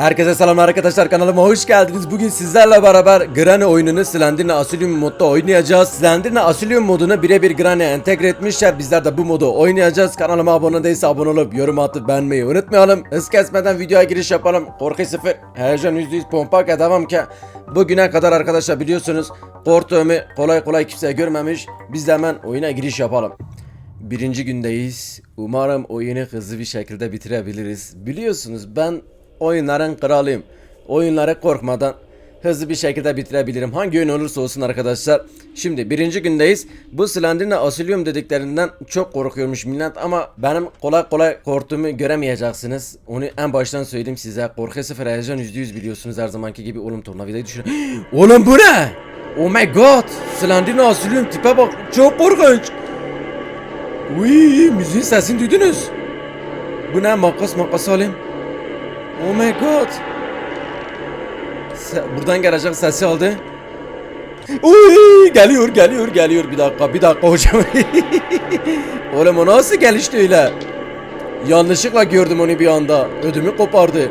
Herkese selamlar arkadaşlar kanalıma hoş geldiniz. Bugün sizlerle beraber Granny oyununu Slenderna Asylum modda oynayacağız. Slenderna Asylum modunu birebir Granny'e entegre etmişler. Bizler de bu modu oynayacağız. Kanalıma abone değilse abone olup yorum atıp beğenmeyi unutmayalım. Hız kesmeden videoya giriş yapalım. Korku sıfır, heyecan %100 pompa devam ki. Bugüne kadar arkadaşlar biliyorsunuz korktuğumu kolay kolay kimse görmemiş. Biz de hemen oyuna giriş yapalım. Birinci gündeyiz. Umarım oyunu hızlı bir şekilde bitirebiliriz. Biliyorsunuz ben oyunların kralıyım. Oyunlara korkmadan hızlı bir şekilde bitirebilirim. Hangi oyun olursa olsun arkadaşlar. Şimdi birinci gündeyiz. Bu Slenderna Asylum dediklerinden çok korkuyormuş millet ama benim kolay kolay korktuğumu göremeyeceksiniz. Onu en baştan söyleyeyim size. Korku sıfır heyecan %100 biliyorsunuz her zamanki gibi. Oğlum tornavidayı düşün. Oğlum bu ne? Oh my god. Slenderna Asylum tipe bak. Çok korkunç. Uy, müziğin sesini duydunuz. Bu ne makas makas alayım. Oh my god. Se- buradan gelecek sesi aldı. Uy, geliyor geliyor geliyor bir dakika bir dakika hocam. Oğlum o nasıl gelişti öyle? Yanlışlıkla gördüm onu bir anda. Ödümü kopardı.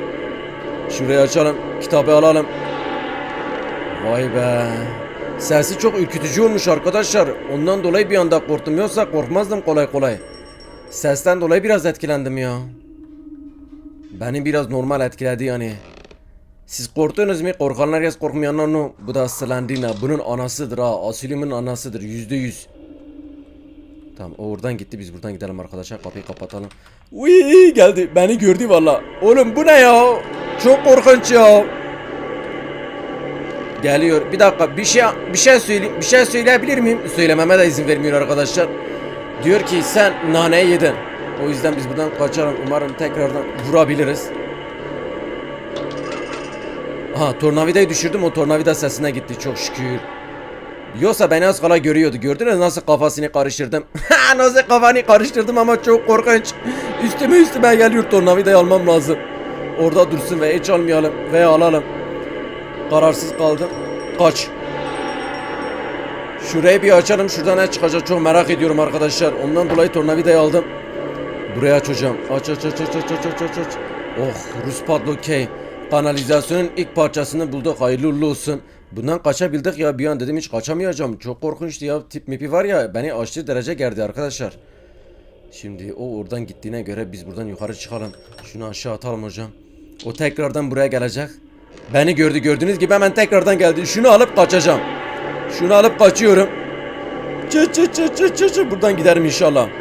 Şurayı açalım. Kitabı alalım. Vay be. Sesi çok ürkütücü olmuş arkadaşlar. Ondan dolayı bir anda korktum. Yoksa korkmazdım kolay kolay. Sesten dolayı biraz etkilendim ya. Beni biraz normal etkiledi yani. Siz korktunuz mu? Korkanlar herkes korkmayanlar no. Bu da Slenderna. Bunun anasıdır ha. Asilimin anasıdır. Yüzde yüz. Tamam o oradan gitti biz buradan gidelim arkadaşlar kapıyı kapatalım. Uy geldi beni gördü valla. Oğlum bu ne ya? Çok korkunç ya. Geliyor. Bir dakika bir şey bir şey söyle bir şey söyleyebilir miyim? Söylememe de izin vermiyor arkadaşlar. Diyor ki sen naneyi yedin. O yüzden biz buradan kaçalım. Umarım tekrardan vurabiliriz. Aha tornavidayı düşürdüm o tornavida sesine gitti çok şükür. Yoksa beni az kala görüyordu. Gördünüz nasıl kafasını karıştırdım. nasıl kafanı karıştırdım ama çok korkunç. Üstüme üstüme geliyor tornavidayı almam lazım. Orada dursun ve hiç almayalım veya alalım. Kararsız kaldım. Kaç. Şurayı bir açalım. Şuradan ne çıkacak çok merak ediyorum arkadaşlar. Ondan dolayı tornavidayı aldım. Buraya aç hocam. Aç aç aç aç aç aç aç aç. Oh Rus padlokey. Kanalizasyonun ilk parçasını bulduk. Hayırlı uğurlu olsun. Bundan kaçabildik ya bir an dedim hiç kaçamayacağım. Çok korkunçtu ya. Tip mipi var ya beni aşırı derece gerdi arkadaşlar. Şimdi o oradan gittiğine göre biz buradan yukarı çıkalım. Şunu aşağı atalım hocam. O tekrardan buraya gelecek. Beni gördü gördüğünüz gibi hemen tekrardan geldi. Şunu alıp kaçacağım. Şunu alıp kaçıyorum. Çıt çıt çıt çıt çıt çıt. Buradan giderim inşallah.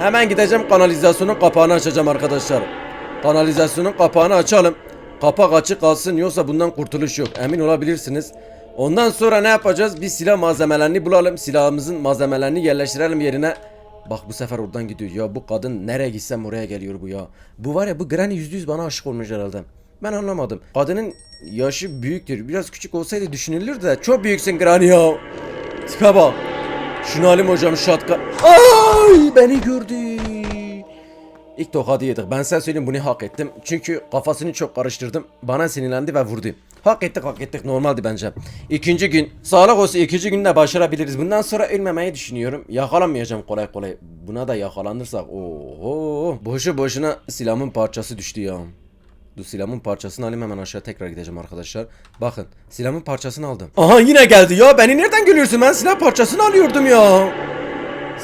Hemen gideceğim kanalizasyonun kapağını açacağım arkadaşlar. Kanalizasyonun kapağını açalım. Kapak açık kalsın yoksa bundan kurtuluş yok. Emin olabilirsiniz. Ondan sonra ne yapacağız? Bir silah malzemelerini bulalım. Silahımızın malzemelerini yerleştirelim yerine. Bak bu sefer oradan gidiyor. Ya bu kadın nereye gitsem oraya geliyor bu ya. Bu var ya bu Granny yüzde yüz bana aşık olmuş herhalde. Ben anlamadım. Kadının yaşı büyüktür. Biraz küçük olsaydı düşünülür de. Çok büyüksün Granny ya. Tipe bak. Şunu alayım hocam şatka. Ay beni gördü. İlk tokadı yedik. Ben size söyleyeyim bunu hak ettim. Çünkü kafasını çok karıştırdım. Bana sinirlendi ve vurdu. Hak ettik hak ettik normaldi bence. İkinci gün. Sağlık olsun ikinci günde başarabiliriz. Bundan sonra ölmemeyi düşünüyorum. Yakalanmayacağım kolay kolay. Buna da yakalanırsak. Oho. Boşu boşuna silahımın parçası düştü ya. Dur silahımın parçasını alayım hemen aşağı tekrar gideceğim arkadaşlar. Bakın silahımın parçasını aldım. Aha yine geldi ya beni nereden görüyorsun ben silah parçasını alıyordum ya.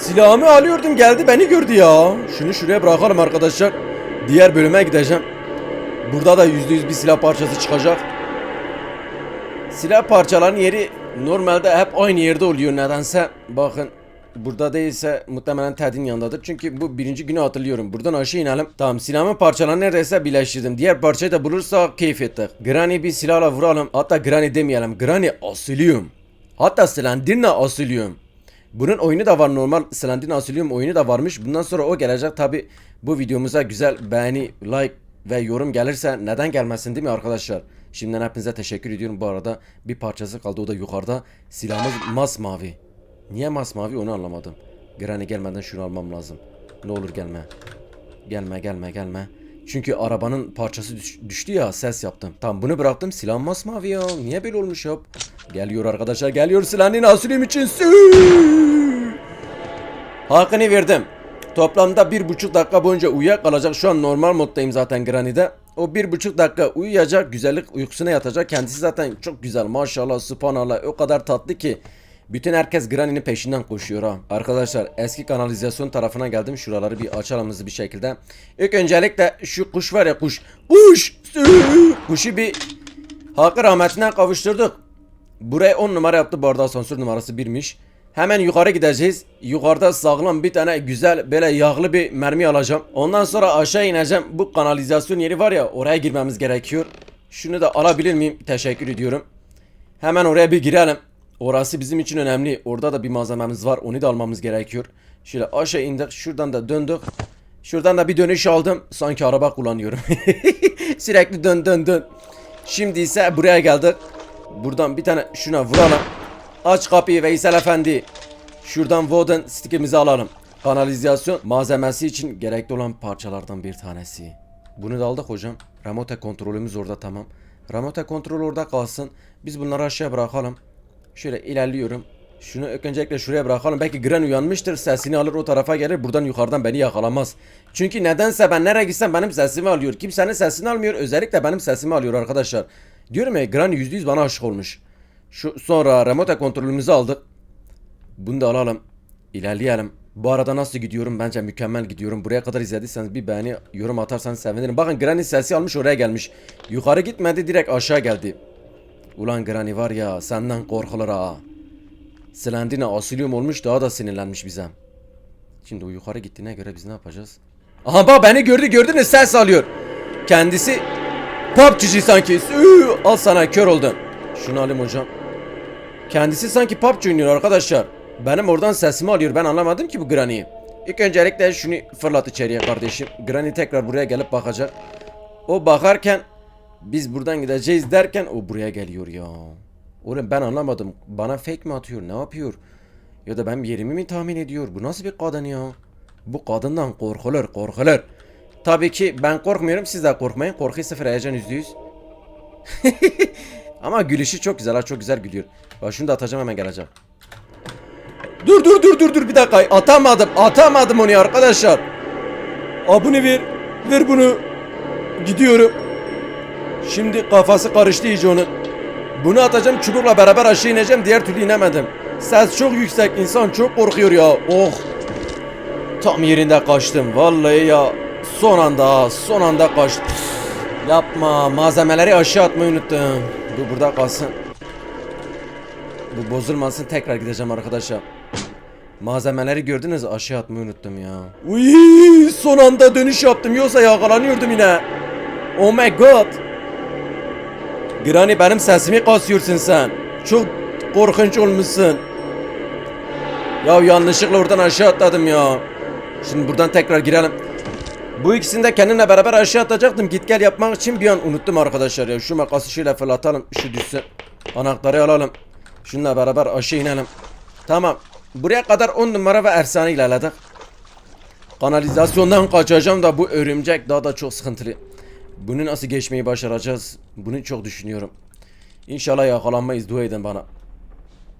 Silahımı alıyordum geldi beni gördü ya. Şunu şuraya bırakalım arkadaşlar. Diğer bölüme gideceğim. Burada da yüzde yüz bir silah parçası çıkacak. Silah parçalarının yeri normalde hep aynı yerde oluyor nedense. Bakın burada değilse muhtemelen Ted'in yanındadır. Çünkü bu birinci günü hatırlıyorum. Buradan aşağı inelim. Tamam silahımın parçalarını neredeyse birleştirdim. Diğer parçayı da bulursak keyif ettik. Granny bir silahla vuralım. Hatta Granny demeyelim. Granny Asilium. Hatta Slenderna Asilium. Bunun oyunu da var normal Slenderna Asilium oyunu da varmış. Bundan sonra o gelecek tabi bu videomuza güzel beğeni, like ve yorum gelirse neden gelmesin değil mi arkadaşlar? Şimdiden hepinize teşekkür ediyorum bu arada. Bir parçası kaldı o da yukarıda. Silahımız masmavi. Niye masmavi onu anlamadım. Granny gelmeden şunu almam lazım. Ne olur gelme. Gelme gelme gelme. Çünkü arabanın parçası düş- düştü ya ses yaptım. Tamam bunu bıraktım silahım masmavi ya. Niye böyle olmuş ya? Geliyor arkadaşlar geliyor silahın asülüm için. Sü- Hakkını verdim. Toplamda bir buçuk dakika boyunca uyuyakalacak. Şu an normal moddayım zaten Granny'de. O bir buçuk dakika uyuyacak, güzellik uykusuna yatacak. Kendisi zaten çok güzel maşallah, subhanallah o kadar tatlı ki. Bütün herkes Granny'nin peşinden koşuyor ha. Arkadaşlar eski kanalizasyon tarafına geldim. Şuraları bir açalım hızlı bir şekilde. İlk öncelikle şu kuş var ya kuş. Kuş! Kuşu bir hakkı rahmetine kavuşturduk. Buraya 10 numara yaptı bu arada asansör numarası birmiş. Hemen yukarı gideceğiz. Yukarıda sağlam bir tane güzel böyle yağlı bir mermi alacağım. Ondan sonra aşağı ineceğim. Bu kanalizasyon yeri var ya oraya girmemiz gerekiyor. Şunu da alabilir miyim? Teşekkür ediyorum. Hemen oraya bir girelim. Orası bizim için önemli. Orada da bir malzememiz var. Onu da almamız gerekiyor. Şöyle aşağı indik. Şuradan da döndük. Şuradan da bir dönüş aldım. Sanki araba kullanıyorum. Sürekli dön dön dön. Şimdi ise buraya geldik. Buradan bir tane şuna vuralım. Aç kapıyı Veysel Efendi. Şuradan Woden stickimizi alalım. Kanalizasyon malzemesi için gerekli olan parçalardan bir tanesi. Bunu da aldık hocam. Remote kontrolümüz orada tamam. Remote kontrol orada kalsın. Biz bunları aşağı bırakalım. Şöyle ilerliyorum. Şunu öncelikle şuraya bırakalım. Belki Gren uyanmıştır. Sesini alır o tarafa gelir. Buradan yukarıdan beni yakalamaz. Çünkü nedense ben nereye gitsem benim sesimi alıyor. Kimsenin sesini almıyor. Özellikle benim sesimi alıyor arkadaşlar. Diyorum ya Gren %100 bana aşık olmuş. Şu sonra remote kontrolümüzü aldık. Bunu da alalım. İlerleyelim. Bu arada nasıl gidiyorum? Bence mükemmel gidiyorum. Buraya kadar izlediyseniz bir beğeni, yorum atarsanız sevinirim. Bakın Granny sesi almış oraya gelmiş. Yukarı gitmedi direkt aşağı geldi. Ulan Granny var ya senden korkulur ha. Slendine asilyum olmuş daha da sinirlenmiş bize. Şimdi o yukarı gittiğine göre biz ne yapacağız? Aha bak beni gördü gördünüz ses alıyor. Kendisi PUBG'ci sanki. Sü, al sana kör oldun. Şunu alayım hocam. Kendisi sanki PUBG oynuyor arkadaşlar. Benim oradan sesimi alıyor. Ben anlamadım ki bu Granny'yi. İlk öncelikle şunu fırlat içeriye kardeşim. Granny tekrar buraya gelip bakacak. O bakarken biz buradan gideceğiz derken o buraya geliyor ya. Oğlum ben anlamadım. Bana fake mi atıyor? Ne yapıyor? Ya da ben yerimi mi tahmin ediyor? Bu nasıl bir kadın ya? Bu kadından korkulur, korkulur. Tabii ki ben korkmuyorum. Siz de korkmayın. Korkuyu sıfır heyecan yüzde yüz. Ama gülüşü çok güzel ha çok güzel gülüyor. Bak şunu da atacağım hemen geleceğim. Dur dur dur dur dur bir dakika atamadım atamadım onu arkadaşlar. Abone ver ver bunu. Gidiyorum. Şimdi kafası karıştı iyice onun. Bunu atacağım çubukla beraber aşağı ineceğim diğer türlü inemedim. Ses çok yüksek insan çok korkuyor ya. Oh. Tam yerinde kaçtım vallahi ya. Son anda son anda kaçtım. Yapma malzemeleri aşağı atmayı unuttum. Bu burada kalsın. Bu bozulmasın tekrar gideceğim arkadaşlar. Malzemeleri gördünüz aşağı atmayı unuttum ya. Uy, son anda dönüş yaptım yoksa yakalanıyordum yine. Oh my god. Granny benim sesimi kasıyorsun sen. Çok korkunç olmuşsun. Ya yanlışlıkla oradan aşağı atladım ya. Şimdi buradan tekrar girelim. Bu ikisini de kendimle beraber aşağı atacaktım. Git gel yapmak için bir an unuttum arkadaşlar ya. Şu makası şöyle fırlatalım. Şu düşsün. Anahtarı alalım. Şununla beraber aşağı inelim. Tamam. Buraya kadar 10 numara ve efsane ilerledik. Kanalizasyondan kaçacağım da bu örümcek daha da çok sıkıntılı. Bunu nasıl geçmeyi başaracağız? Bunu çok düşünüyorum. İnşallah yakalanmayız dua edin bana.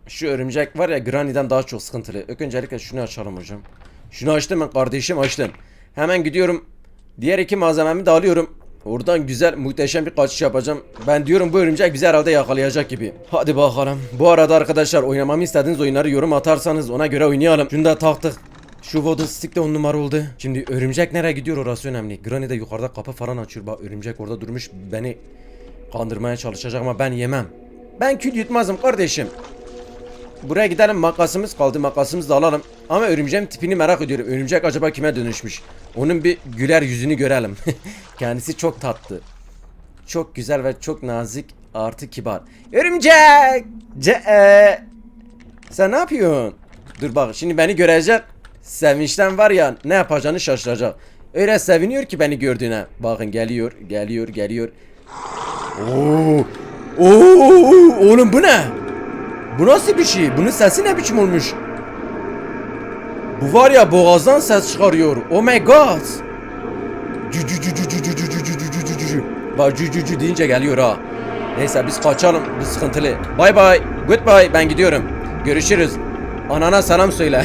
Şu örümcek var ya Granny'den daha çok sıkıntılı. Öncelikle şunu açalım hocam. Şunu açtım ben kardeşim açtım. Hemen gidiyorum. Diğer iki malzememi de alıyorum. Oradan güzel muhteşem bir kaçış yapacağım. Ben diyorum bu örümcek bizi herhalde yakalayacak gibi. Hadi bakalım. Bu arada arkadaşlar oynamamı istediğiniz oyunları yorum atarsanız ona göre oynayalım. Şunu da taktık. Şu wooden stick de on numara oldu. Şimdi örümcek nereye gidiyor orası önemli. Granny de yukarıda kapı falan açıyor. Bak örümcek orada durmuş beni kandırmaya çalışacak ama ben yemem. Ben kül yutmazım kardeşim. Buraya gidelim makasımız kaldı makasımızı da alalım. Ama örümceğin tipini merak ediyorum. Örümcek acaba kime dönüşmüş? Onun bir güler yüzünü görelim. Kendisi çok tatlı. Çok güzel ve çok nazik artı kibar. Örümcek! Ce e. Sen ne yapıyorsun? Dur bak şimdi beni görecek. Sevinçten var ya ne yapacağını şaşıracak. Öyle seviniyor ki beni gördüğüne. Bakın geliyor, geliyor, geliyor. Oo! Oo! Oğlum bu ne? Bu nasıl bir şey? Bunun sesi ne biçim olmuş? Bu var ya boğazdan ses çıkarıyor. Oh my god. Bak cü geliyor ha. Neyse biz kaçalım. Biz sıkıntılı. Bay bay. Goodbye. Ben gidiyorum. Görüşürüz. Anana selam söyle.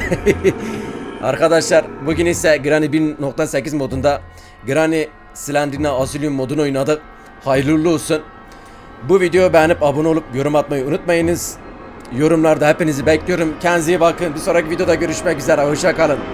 Arkadaşlar bugün ise Granny 1.8 modunda Granny Slendrina Asylum modunu oynadık. Hayırlı olsun. Bu videoyu beğenip abone olup yorum atmayı unutmayınız. Yorumlarda hepinizi bekliyorum. Kendinize iyi bakın. Bir sonraki videoda görüşmek üzere. Hoşça kalın.